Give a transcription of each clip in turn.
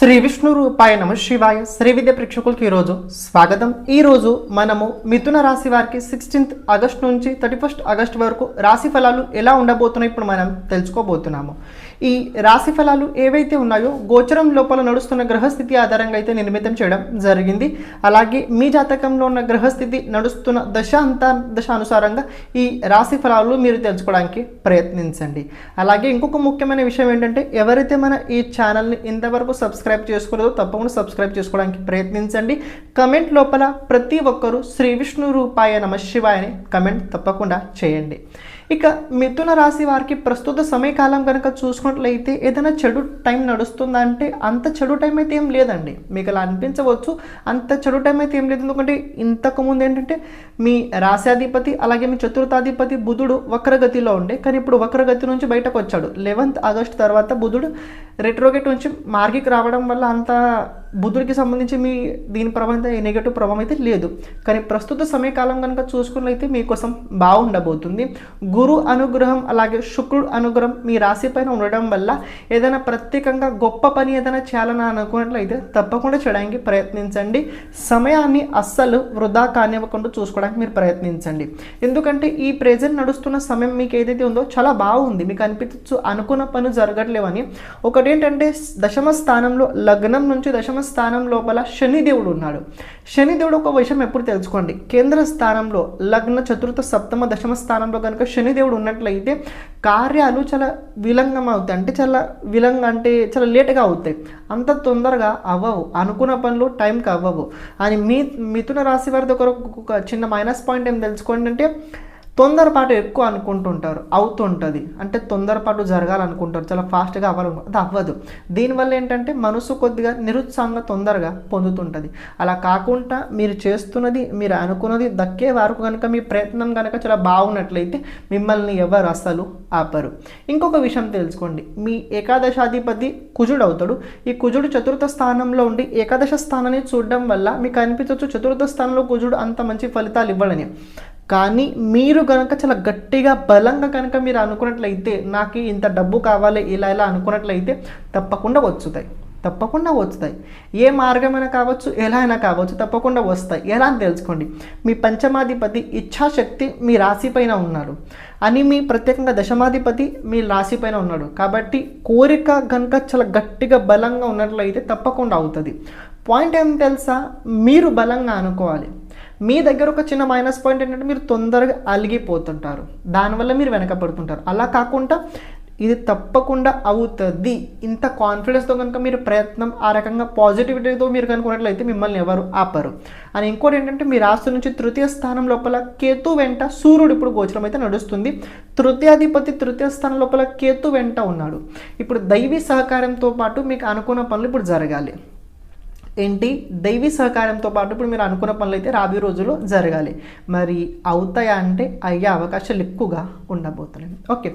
శ్రీ విష్ణు రూపాయ నమ శివాయ. శ్రీ విద్య ప్రేక్షకులకి ఈరోజు స్వాగతం. ఈరోజు మనము మిథున రాశి వారికి సిక్స్టీన్త్ ఆగస్ట్ నుంచి థర్టీ ఫస్ట్ ఆగస్ట్ వరకు రాశి ఫలాలు ఎలా ఉండబోతున్నాయి ఇప్పుడు మనం తెలుసుకోబోతున్నాము. ఈ రాశి ఫలాలు ఏవైతే ఉన్నాయో గోచరం లోపల నడుస్తున్న గ్రహస్థితి ఆధారంగా అయితే నిర్మితం చేయడం జరిగింది. అలాగే మీ జాతకంలో ఉన్న గ్రహస్థితి నడుస్తున్న దశ అంతా దశ అనుసారంగా ఈ రాశి ఫలాలు మీరు తెలుసుకోవడానికి ప్రయత్నించండి. అలాగే ఇంకొక ముఖ్యమైన విషయం ఏంటంటే ఎవరైతే మన ఈ ఛానల్ని ఇంతవరకు సబ్స్క్రైబ్ చేసుకోలేదో తప్పకుండా సబ్స్క్రైబ్ చేసుకోవడానికి ప్రయత్నించండి. కమెంట్ లోపల ప్రతి ఒక్కరూ శ్రీ విష్ణు రూపాయ నమ శివాయని కమెంట్ తప్పకుండా చేయండి. ఇక మిథున రాశి వారికి ప్రస్తుత సమయకాలం కనుక చూసుకున్నట్లయితే ఏదైనా చెడు టైం నడుస్తుందా అంటే అంత చెడు టైం అయితే ఏం లేదండి. మీకు అలా అనిపించవచ్చు. అంత చెడు టైం అయితే ఏం లేదు. ఎందుకంటే ఇంతకు ముందు ఏంటంటే మీ రాశాధిపతి అలాగే మీ చతుర్థాధిపతి బుధుడు వక్రగతిలో ఉండే. కానీ ఇప్పుడు వక్రగతి నుంచి బయటకు వచ్చాడు. లెవెన్త్ ఆగస్ట్ తర్వాత బుధుడు రెట్రోగేట్ నుంచి మార్గికి రావడం వల్ల అంత బుధుడికి సంబంధించి మీ దీని ప్రభావం అయితే నెగటివ్ ప్రభావం అయితే లేదు. కానీ ప్రస్తుత సమయకాలం కనుక చూసుకున్నట్లయితే మీకోసం బాగుండబోతుంది. గురు అనుగ్రహం అలాగే శుక్రుడు అనుగ్రహం మీ రాశి పైన ఉండడం వల్ల ఏదైనా ప్రత్యేకంగా గొప్ప పని ఏదైనా చేయాలని అనుకున్నట్లయితే తప్పకుండా చేయడానికి ప్రయత్నించండి. సమయాన్ని అస్సలు వృధా కానివ్వకుండా చూసుకోవడానికి మీరు ప్రయత్నించండి. ఎందుకంటే ఈ ప్రెజెంట్ నడుస్తున్న సమయం మీకు ఏదైతే ఉందో చాలా బాగుంది. మీకు అనిపించచ్చు అనుకున్న పని జరగట్లేవని. ఒకటి ఏంటంటే దశమ స్థానంలో లగ్నం నుంచి దశమ స్థానం లోపల శనిదేవుడు ఉన్నాడు. శనిదేవుడు ఒక విషయం ఎప్పుడు తెలుసుకోండి? కేంద్ర స్థానంలో లగ్న చతుర్థ సప్తమ దశమ స్థానంలో కనుక శనిదేవుడు ఉన్నట్లయితే కార్యాలు చాలా విలంగం అవుతాయి. అంటే చాలా విలంగ అంటే చాలా లేట్గా అవుతాయి. అంత తొందరగా అవ్వవు. అనుకున్న పనులు టైంకి అవ్వవు. అని మీ మిథున రాశి వారిది ఒక ఒక చిన్న మైనస్ పాయింట్ ఏం తెలుసుకోండి అంటే తొందరపాటు ఎక్కువ అనుకుంటుంటారు అవుతుంటుంది. అంటే తొందరపాటు జరగాలనుకుంటారు చాలా ఫాస్ట్గా అవ్వాలనుకుంటారు అది అవ్వదు. దీనివల్ల ఏంటంటే మనసు కొద్దిగా నిరుత్సాహంగా తొందరగా పొందుతుంటుంది. అలా కాకుండా మీరు చేస్తున్నది మీరు అనుకున్నది దక్కే వరకు కనుక మీ ప్రయత్నం కనుక చాలా బాగున్నట్లయితే మిమ్మల్ని ఎవరు అసలు ఆపరు. ఇంకొక విషయం తెలుసుకోండి. మీ ఏకాదశాధిపతి కుజుడు అవుతాడు ఈ కుజుడు చతుర్థ స్థానంలో ఉండి ఏకాదశ స్థానాన్ని చూడడం వల్ల మీకు అనిపించవచ్చు చతుర్థ స్థానంలో కుజుడు అంత మంచి ఫలితాలు ఇవ్వడని. కానీ మీరు కనుక చాలా గట్టిగా బలంగా కనుక మీరు అనుకున్నట్లయితే నాకు ఇంత డబ్బు కావాలి ఇలా ఇలా అనుకున్నట్లయితే తప్పకుండా వచ్చుతాయి. తప్పకుండా వస్తాయి ఏ మార్గమైనా కావచ్చు ఎలా అయినా కావచ్చు తప్పకుండా వస్తాయి. ఎలా అని తెలుసుకోండి. మీ పంచమాధిపతి ఇచ్ఛాశక్తి మీ రాశిపైన ఉన్నాడు. అని మీ ప్రత్యేకంగా దశమాధిపతి మీ రాశిపైన ఉన్నాడు. కాబట్టి కోరిక కనుక చాలా గట్టిగా బలంగా ఉన్నట్లయితే తప్పకుండా అవుతుంది. పాయింట్ ఏం తెలుసా? మీరు బలంగా అనుకోవాలి. మీ దగ్గర ఒక చిన్న మైనస్ పాయింట్ ఏంటంటే మీరు తొందరగా అలిగిపోతుంటారు. దానివల్ల మీరు వెనకబడుతుంటారు. అలా కాకుండా ఇది తప్పకుండా అవుతుంది. ఇంత కాన్ఫిడెన్స్తో కనుక మీరు ప్రయత్నం ఆ రకంగా పాజిటివిటీతో మీరు కనుక్కున్నట్లయితే మిమ్మల్ని ఎవరు ఆపరు. అని ఇంకోటి ఏంటంటే మీ రాష్ట్రం నుంచి తృతీయ స్థానం లోపల కేతు వెంట సూర్యుడు ఇప్పుడు గోచరం అయితే నడుస్తుంది. తృతీయాధిపతి తృతీయ స్థానం లోపల కేతు వెంట ఉన్నాడు. ఇప్పుడు దైవీ సహకారంతో పాటు మీకు అనుకున్న పనులు ఇప్పుడు జరగాలి. ఏంటి? దైవీ సహకారంతో పాటు ఇప్పుడు మీరు అనుకున్న పనులు అయితే రాబోయే రోజుల్లో జరగాలి. మరి అవుతాయా అంటే అయ్యే అవకాశాలు ఎక్కువగా ఉండబోతున్నాయి. ఓకే.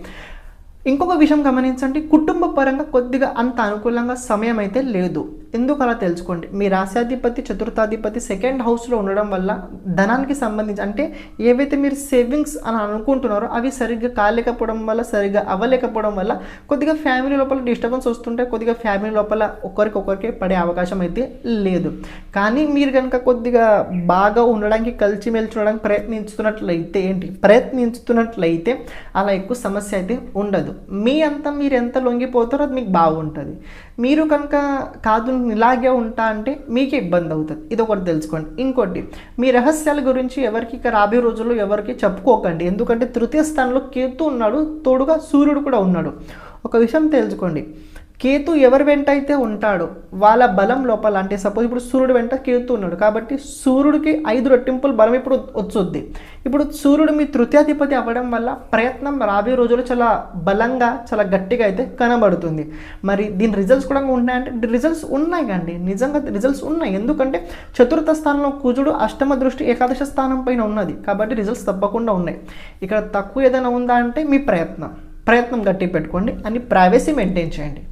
ఇంకొక విషయం గమనించండి కుటుంబ పరంగా కొద్దిగా అంత అనుకూలంగా సమయం అయితే లేదు. ఎందుకు అలా తెలుసుకోండి? మీ రాశాధిపతి చతుర్థాధిపతి సెకండ్ హౌస్లో ఉండడం వల్ల ధనానికి సంబంధించి అంటే ఏవైతే మీరు సేవింగ్స్ అని అనుకుంటున్నారో అవి సరిగ్గా కాలేకపోవడం వల్ల సరిగ్గా అవ్వలేకపోవడం వల్ల కొద్దిగా ఫ్యామిలీ లోపల డిస్టర్బెన్స్ వస్తుంటే కొద్దిగా ఫ్యామిలీ లోపల ఒకరికొకరికి పడే అవకాశం అయితే లేదు. కానీ మీరు కనుక కొద్దిగా బాగా ఉండడానికి కలిసిమెలిసి ఉండడానికి ప్రయత్నించుతున్నట్లయితే ఏంటి? ప్రయత్నించుతున్నట్లయితే అలా ఎక్కువ సమస్య అయితే ఉండదు. మీ అంతా మీరు ఎంత లొంగిపోతారో అది మీకు బాగుంటుంది. మీరు కనుక కాదు ఇలాగే ఉంటా అంటే మీకే ఇబ్బంది అవుతుంది. ఇది ఒకటి తెలుసుకోండి. ఇంకోటి మీ రహస్యాల గురించి ఎవరికి ఇక రాబోయే రోజుల్లో ఎవరికి చెప్పుకోకండి. ఎందుకంటే తృతీయ స్థానంలో కేతు ఉన్నాడు తోడుగా సూర్యుడు కూడా ఉన్నాడు. ఒక విషయం తెలుసుకోండి. కేతు ఎవరి వెంట అయితే ఉంటాడో వాళ్ళ బలం లోపల అంటే సపోజ్ ఇప్పుడు సూర్యుడు వెంట కేతు ఉన్నాడు కాబట్టి సూర్యుడికి ఐదు రెట్టింపుల బలం ఇప్పుడు వచ్చుద్ది. ఇప్పుడు సూర్యుడు మీ తృతీయాధిపతి అవ్వడం వల్ల ప్రయత్నం రాబోయే రోజుల్లో చాలా బలంగా చాలా గట్టిగా అయితే కనబడుతుంది. మరి దీని రిజల్ట్స్ కూడా ఉన్నాయంటే రిజల్ట్స్ ఉన్నాయి కండి నిజంగా రిజల్ట్స్ ఉన్నాయి. ఎందుకంటే చతుర్థ స్థానంలో కుజుడు అష్టమ దృష్టి ఏకాదశ స్థానం పైన ఉన్నది కాబట్టి రిజల్ట్స్ తప్పకుండా ఉన్నాయి. ఇక్కడ తక్కువ ఏదైనా ఉందా అంటే మీ ప్రయత్నం. ప్రయత్నం గట్టి పెట్టుకోండి. అని ప్రైవసీ మెయింటైన్ చేయండి.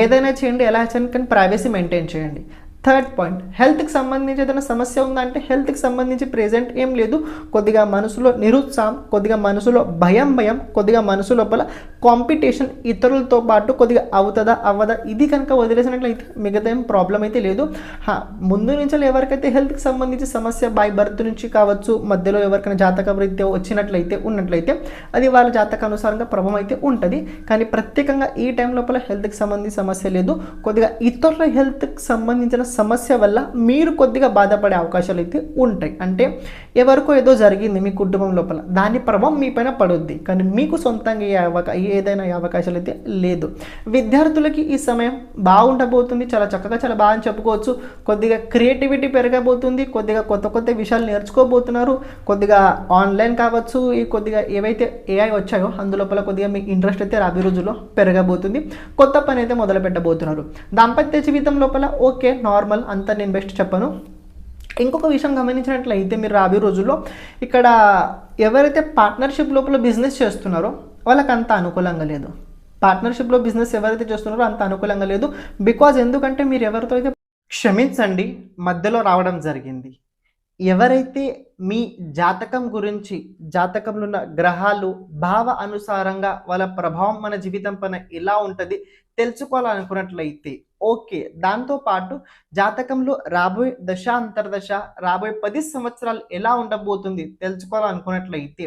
ఏదైనా చేయండి ఎలా చేయండి కానీ ప్రైవసీ మెయింటైన్ చేయండి. థర్డ్ పాయింట్ హెల్త్కి సంబంధించి ఏదైనా సమస్య ఉందంటే హెల్త్కి సంబంధించి ప్రెజెంట్ ఏం లేదు. కొద్దిగా మనసులో నిరుత్సాహం కొద్దిగా మనసులో భయం భయం కొద్దిగా మనసు లోపల కాంపిటీషన్ ఇతరులతో పాటు కొద్దిగా అవుతుందా అవ్వదా ఇది కనుక వదిలేసినట్లయితే మిగతా ఏం ప్రాబ్లం అయితే లేదు. హా, ముందు నుంచి ఎవరికైతే హెల్త్కి సంబంధించి సమస్య బై బర్త్ నుంచి కావచ్చు మధ్యలో ఎవరికైనా జాతక రీత్యా వచ్చినట్లయితే ఉన్నట్లయితే అది వాళ్ళ జాతక అనుసారంగా ప్రభావం అయితే ఉంటుంది. కానీ ప్రత్యేకంగా ఈ టైం లోపల హెల్త్కి సంబంధించి సమస్య లేదు. కొద్దిగా ఇతరుల హెల్త్కి సంబంధించిన సమస్య వల్ల మీరు కొద్దిగా బాధపడే అవకాశాలు అయితే ఉంటాయి. అంటే ఎవరికో ఏదో జరిగింది మీ కుటుంబం లోపల దాని ప్రభావం మీ పైన పడుద్ది. కానీ మీకు సొంతంగా ఏ అవకా ఏదైనా అవకాశాలు అయితే లేదు. విద్యార్థులకి ఈ సమయం బాగుండబోతుంది. చాలా చక్కగా చాలా బాగా అని చెప్పుకోవచ్చు. కొద్దిగా క్రియేటివిటీ పెరగబోతుంది. కొద్దిగా కొత్త కొత్త విషయాలు నేర్చుకోబోతున్నారు. కొద్దిగా ఆన్లైన్ కావచ్చు ఈ కొద్దిగా ఏవైతే ఏఐ వచ్చాయో అందులోపల కొద్దిగా మీ ఇంట్రెస్ట్ అయితే రాబోయే రోజుల్లో పెరగబోతుంది. కొత్త పని అయితే మొదలు పెట్టబోతున్నారు దాంపత్య జీవితం లోపల ఓకే నార్మల్ అంతా నేను బెస్ట్ చెప్పను. ఇంకొక విషయం గమనించినట్లయితే మీరు రాబోయే రోజుల్లో ఇక్కడ ఎవరైతే పార్ట్నర్షిప్ లోపల బిజినెస్ చేస్తున్నారో వాళ్ళకి అంత అనుకూలంగా లేదు. పార్ట్నర్షిప్లో బిజినెస్ ఎవరైతే చేస్తున్నారో అంత అనుకూలంగా లేదు. బికాజ్ ఎందుకంటే మీరు ఎవరితో అయితే క్షమించండి మధ్యలో రావడం జరిగింది. ఎవరైతే మీ జాతకం గురించి జాతకంలో ఉన్న గ్రహాలు భావ అనుసారంగా వాళ్ళ ప్రభావం మన జీవితం పైన ఎలా ఉంటుంది తెలుసుకోవాలనుకున్నట్లయితే ఓకే. దాంతోపాటు జాతకంలో రాబోయే దశ అంతర్దశ రాబోయే పది సంవత్సరాలు ఎలా ఉండబోతుంది తెలుసుకోవాలనుకున్నట్లయితే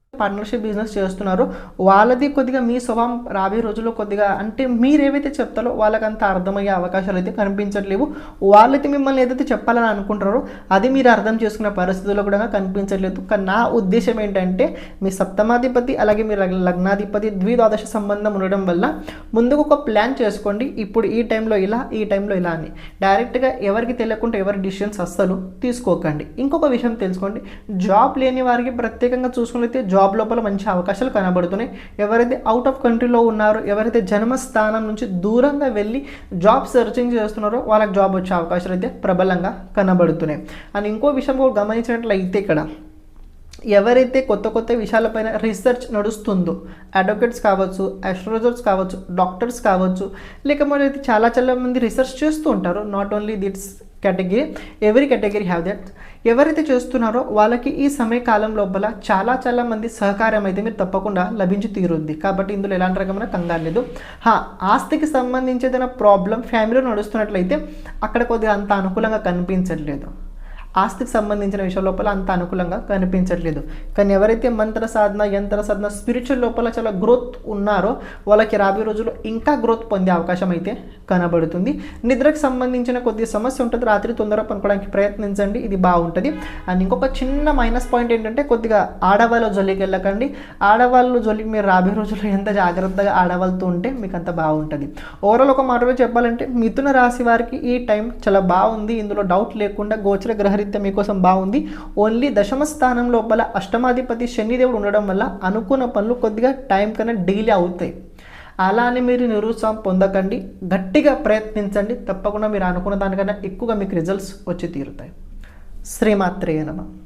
పార్ట్నర్షిప్ బిజినెస్ చేస్తున్నారో. వాళ్ళది కొద్దిగా మీ స్వభావం రాబోయే రోజుల్లో కొద్దిగా అంటే మీరు ఏవైతే చెప్తారో వాళ్ళకి అంత అర్థమయ్యే అవకాశాలు అయితే కనిపించట్లేవు. వాళ్ళైతే మిమ్మల్ని ఏదైతే చెప్పాలని అనుకుంటారో అది మీరు అర్థం చేసుకునే పరిస్థితుల్లో కూడా కనిపించట్లేదు. కానీ నా ఉద్దేశం ఏంటంటే మీ సప్తమాధిపతి అలాగే మీ లగ్నాధిపతి ద్విద్వాదశ సంబంధం ఉండడం వల్ల ముందుకు ఒక ప్లాన్ చేసుకోండి. ఇప్పుడు ఈ టైంలో ఇలా ఈ టైంలో ఇలా అని. డైరెక్ట్గా ఎవరికి తెలియకుండా ఎవరి డిసిషన్స్ అస్సలు తీసుకోకండి. ఇంకొక విషయం తెలుసుకోండి. జాబ్ లేని వారికి ప్రత్యేకంగా చూసుకున్నట్లయితే జాబ్ జాబ్ లోపల మంచి అవకాశాలు కనబడుతున్నాయి. ఎవరైతే అవుట్ ఆఫ్ కంట్రీలో ఉన్నారో ఎవరైతే జన్మస్థానం నుంచి దూరంగా వెళ్ళి జాబ్ సెర్చింగ్ చేస్తున్నారో వాళ్ళకి జాబ్ వచ్చే అవకాశాలు అయితే ప్రబలంగా కనబడుతున్నాయి. అండ్ ఇంకో విషయం కూడా గమనించినట్లయితే ఇక్కడ ఎవరైతే కొత్త కొత్త విషయాలపైన రీసెర్చ్ నడుస్తుందో అడ్వకేట్స్ కావచ్చు ఆస్ట్రాలజర్స్ కావచ్చు డాక్టర్స్ కావచ్చు లేకపోతే అయితే చాలా చాలా మంది రీసెర్చ్ చేస్తూ ఉంటారు not only this category every category have that ఎవరైతే చేస్తున్నారో వాళ్ళకి ఈ సమయకాలం లోపల చాలా చాలా మంది సహకారం అయితే మీరు తప్పకుండా లభించి తీరుద్ది. కాబట్టి ఇందులో ఎలాంటి రకమైన కంగారు లేదు. హా ఆస్తికి సంబంధించి ఏదైనా ప్రాబ్లం ఫ్యామిలీలో నడుస్తున్నట్లయితే అక్కడ కొద్దిగా అంత అనుకూలంగా కనిపించట్లేదు. ఆస్తికి సంబంధించిన విషయం లోపల అంత అనుకూలంగా కనిపించట్లేదు. కానీ ఎవరైతే మంత్ర సాధన యంత్ర సాధన స్పిరిచువల్ లోపల చాలా గ్రోత్ ఉన్నారో వాళ్ళకి రాబోయే రోజుల్లో ఇంకా గ్రోత్ పొందే అవకాశం అయితే కనబడుతుంది. నిద్రకు సంబంధించిన కొద్ది సమస్య ఉంటుంది. రాత్రి తొందరగా పనుకోవడానికి ప్రయత్నించండి. ఇది బాగుంటుంది. అండ్ ఇంకొక చిన్న మైనస్ పాయింట్ ఏంటంటే కొద్దిగా ఆడవాళ్ళ జొలికి వెళ్ళకండి. ఆడవాళ్ళు జొలికి మీరు రాబోయే రోజుల్లో ఎంత జాగ్రత్తగా ఆడవాళ్ళతో ఉంటే మీకు అంత బాగుంటుంది. ఓవరాల్ ఒక మాటలో చెప్పాలంటే మిథున రాశి వారికి ఈ టైం చాలా బాగుంది. ఇందులో డౌట్ లేకుండా గోచర గ్రహరీత్యా మీకోసం బాగుంది. ఓన్లీ దశమ స్థానం లోపల అష్టమాధిపతి శనిదేవుడు ఉండడం వల్ల అనుకున్న పనులు కొద్దిగా టైం కన్నా డిలే అవుతాయి. అలా అని మీరు నిరుత్సాహం పొందకండి. గట్టిగా ప్రయత్నించండి. తప్పకుండా మీరు అనుకున్న దానికన్నా ఎక్కువగా మీకు రిజల్ట్స్ వచ్చి తీరుతాయి. శ్రీమాత్రేయ నమ.